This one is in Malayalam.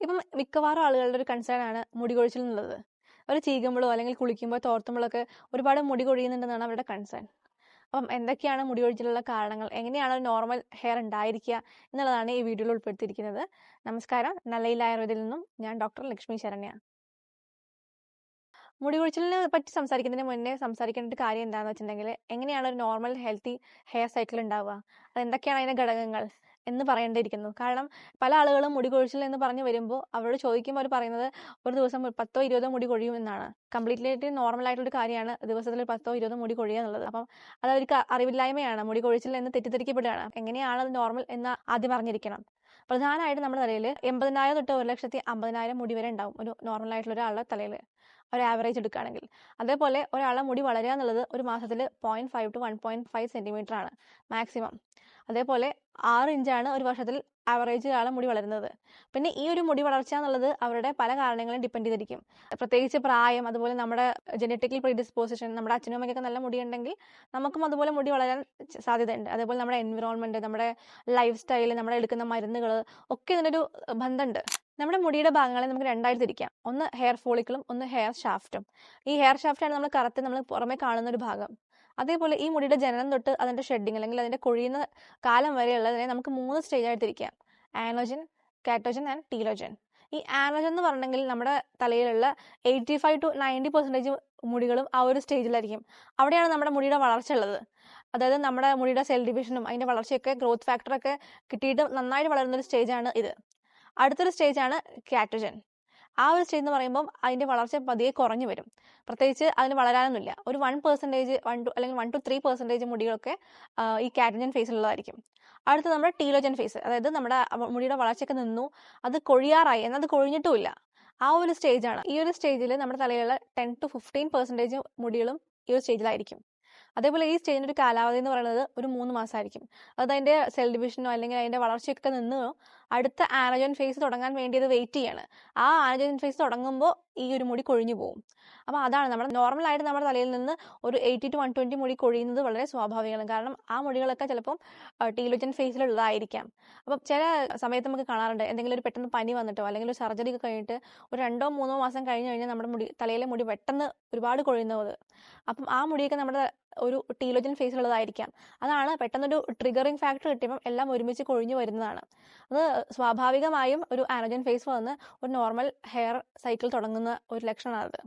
ഇപ്പം മിക്കവാറും ആളുകളുടെ ഒരു കൺസേൺ ആണ് മുടി കൊഴിച്ചിൽ എന്നുള്ളത് അവർ ചീകുമ്പോഴോ അല്ലെങ്കിൽ കുളിക്കുമ്പോൾ തോർത്തുമ്പോഴൊക്കെ ഒരുപാട് മുടി കൊഴിയുന്നുണ്ടെന്നാണ് അവരുടെ കൺസേൺ അപ്പം എന്തൊക്കെയാണ് മുടി കൊഴിച്ചിലുള്ള കാരണങ്ങൾ? എങ്ങനെയാണ് ഒരു നോർമൽ ഹെയർ ഉണ്ടായിരിക്കുക എന്നുള്ളതാണ് ഈ വീഡിയോയിൽ ഉൾപ്പെടുത്തിയിരിക്കുന്നത്. നമസ്കാരം. നല്ലയിൽ നിന്നും ഞാൻ ഡോക്ടർ ലക്ഷ്മി ശരണ്യ. മുടി കൊഴിച്ചിലിനെ പറ്റി സംസാരിക്കുന്നതിന് മുന്നേ സംസാരിക്കേണ്ട കാര്യം എന്താണെന്ന് വെച്ചിട്ടുണ്ടെങ്കിൽ എങ്ങനെയാണ് ഒരു നോർമൽ ഹെൽത്തി ഹെയർ സൈക്കിൾ ഉണ്ടാവുക? അത് എന്തൊക്കെയാണ് അതിന്റെ ഘടകങ്ങൾ? എന്ന് പറയേണ്ടിയിരിക്കുന്നു. കാരണം പല ആളുകളും മുടി കൊഴിച്ചിൽ എന്ന് പറഞ്ഞു വരുമ്പോൾ അവരോട് ചോദിക്കുമ്പോൾ അവർ പറയുന്നത് ഒരു ദിവസം പത്തോ ഇരുപതോ മുടി കൊഴിയും എന്നാണ്. കംപ്ലീറ്റ്ലി ആയിട്ട് നോർമൽ ആയിട്ടുള്ള ഒരു കാര്യമാണ് ദിവസത്തിൽ പത്തോ ഇരുപതോ മുടി കൊഴിയുക എന്നുള്ളത്. അപ്പം അത് അവർക്ക് അറിവില്ലായ്മയാണ്. മുടി കൊഴിച്ചിൽ എന്ന് തെറ്റിദ്ധരിക്കപ്പെടുകയാണ്. എങ്ങനെയാണ് അത് നോർമൽ എന്ന് ആദ്യം അറിഞ്ഞിരിക്കണം. പ്രധാനമായിട്ട് നമ്മുടെ തലയിൽ എൺപതിനായിരം തൊട്ട് ഒരു ലക്ഷത്തി അമ്പതിനായിരം മുടി വരെ ഉണ്ടാവും ഒരു നോർമൽ ആയിട്ടുള്ള ഒരാളുടെ തലയിൽ. ഒരു ആവറേജ് എടുക്കുകയാണെങ്കിൽ. അതേപോലെ ഒരാളെ മുടി വളരുക എന്നുള്ളത് ഒരു മാസത്തിൽ point five to one point five centimetre ആണ് മാക്സിമം അതേപോലെ ആറ് ഇഞ്ചാണ് ഒരു വർഷത്തിൽ ആവറേജ് കാലം മുടി വളരുന്നത്. പിന്നെ ഈ ഒരു മുടി വളർച്ച എന്നുള്ളത് അവരുടെ പല കാരണങ്ങളും ഡിപ്പെൻഡ് ചെയ്തിരിക്കും. പ്രത്യേകിച്ച് പ്രായം അതുപോലെ നമ്മുടെ ജനറ്റിക്കൽ പ്രീഡിസ്പോസിഷൻ നമ്മുടെ അച്ഛനും അമ്മയ്ക്കൊക്കെ നല്ല മുടി ഉണ്ടെങ്കിൽ നമുക്കും അതുപോലെ മുടി വളരാൻ സാധ്യതയുണ്ട്. അതേപോലെ നമ്മുടെ എൻവിറോൺമെന്റ് നമ്മുടെ ലൈഫ് സ്റ്റൈൽ നമ്മുടെ എടുക്കുന്ന മരുന്നുകൾ ഒക്കെ ഇതിനൊരു ബന്ധമുണ്ട്. നമ്മുടെ മുടിയുടെ ഭാഗങ്ങളെ നമുക്ക് രണ്ടായിട്ട് തിരിക്കാം. ഒന്ന് ഹെയർ ഫോളിക്കിളും ഒന്ന് ഹെയർ ഷാഫ്റ്റും ഈ ഹെയർ ഷാഫ്റ്റാണ് നമ്മൾ കറക്റ്റ് നമ്മൾ പുറമെ കാണുന്ന ഒരു ഭാഗം. അതേപോലെ ഈ മുടിയുടെ ജനനം തൊട്ട് അതിന്റെ ഷെഡിങ് അല്ലെങ്കിൽ അതിന്റെ കൊഴിയുന്ന കാലം വരെയുള്ളതിനെ നമുക്ക് മൂന്ന് സ്റ്റേജ് ആയിട്ട് തിരിക്കാം. Anagen catagen and telogen. ഈ ആനോജൻ എന്ന് പറഞ്ഞെങ്കിൽ നമ്മുടെ തലയിലുള്ള eighty five to ninety percentage മുടികളും ആ ഒരു സ്റ്റേജിലായിരിക്കും അവിടെയാണ് നമ്മുടെ മുടിയുടെ വളർച്ച ഉള്ളത്. അതായത് നമ്മുടെ മുടിയുടെ സെൽ ഡിവിഷനും അതിന്റെ വളർച്ചയൊക്കെ ഗ്രോത്ത് ഫാക്ടറൊക്കെ കിട്ടിയിട്ട് നന്നായിട്ട് വളരുന്ന ഒരു സ്റ്റേജാണ് ഇത്. അടുത്തൊരു സ്റ്റേജാണ് കാറ്റജൻ. ആ ഒരു സ്റ്റേജ് എന്ന് പറയുമ്പോൾ അതിന്റെ വളർച്ച പതിയെ കുറഞ്ഞു വരും. പ്രത്യേകിച്ച് അതിന് വളരാനൊന്നുമില്ല. ഒരു വൺ പെർസെന്റേജ് വൺ ടു അല്ലെങ്കിൽ വൺ ടു ത്രീ പെർസെന്റേജ് മുടികളൊക്കെ ഈ കാറ്റജൻ ഫേസിലുള്ളതായിരിക്കും അടുത്ത നമ്മുടെ ടീലോജൻ ഫേസ് അതായത് നമ്മുടെ മുടിയുടെ വളർച്ചയൊക്കെ നിന്നു അത് കൊഴിയാറായി എന്നാൽ അത് കൊഴിഞ്ഞിട്ടുമില്ല. ആ ഒരു സ്റ്റേജാണ് ഈ ഒരു സ്റ്റേജിൽ നമ്മുടെ തലയിലുള്ള ടെൻ ടു ഫിഫ്റ്റീൻ പെർസെന്റേജ് മുടികളും ഈ ഒരു സ്റ്റേജിലായിരിക്കും അതേപോലെ ഈ സ്റ്റേജിന്റെ ഒരു കാലാവധി എന്ന് പറയുന്നത് ഒരു മൂന്ന് മാസമായിരിക്കും. അത് അതിന്റെ സെൽ ഡിവിഷനോ അല്ലെങ്കിൽ അതിന്റെ വളർച്ചയൊക്കെ നിന്ന് അടുത്ത ആനജൻ ഫേസ് തുടങ്ങാൻ വേണ്ടി അത് വെയിറ്റ് ചെയ്യാണ്. ആ ആനജൻ ഫേസ് തുടങ്ങുമ്പോൾ ഈ ഒരു മുടി കൊഴിഞ്ഞു പോകും അപ്പോൾ അതാണ് നമ്മൾ നോർമലായിട്ട് നമ്മുടെ തലയിൽ നിന്ന് ഒരു എയ്റ്റി ടു വൺ ട്വന്റി മുടി കൊഴിയുന്നത് വളരെ സ്വാഭാവികമാണ്. കാരണം ആ മുടികളൊക്കെ ചിലപ്പം ടീലോജൻ ഫേസിലുള്ളതായിരിക്കാം അപ്പം ചില സമയത്ത് നമുക്ക് കാണാറുണ്ട് എന്തെങ്കിലും ഒരു പെട്ടെന്ന് പനി വന്നിട്ടോ അല്ലെങ്കിൽ ഒരു സർജറി ഒക്കെ കഴിഞ്ഞിട്ട് ഒരു രണ്ടോ മൂന്നോ മാസം കഴിഞ്ഞ് കഴിഞ്ഞാൽ നമ്മുടെ മുടി തലയിലെ മുടി പെട്ടെന്ന് ഒരുപാട് കൊഴിയുന്നത്. അപ്പം ആ മുടിയൊക്കെ നമ്മുടെ ഒരു ടീലോജൻ ഫേസിലുള്ളതായിരിക്കാം അതാണ് പെട്ടെന്നൊരു ട്രിഗറിങ് ഫാക്ടർ കിട്ടിയപ്പം എല്ലാം ഒരുമിച്ച് കൊഴിഞ്ഞു വരുന്നതാണ്. അത് സ്വാഭാവികമായും ഒരു ആനോജൻ ഫേസ് വന്ന് ഒരു നോർമൽ ഹെയർ സൈക്കിൾ തുടങ്ങുന്ന ഒരു ലക്ഷണമാണത്.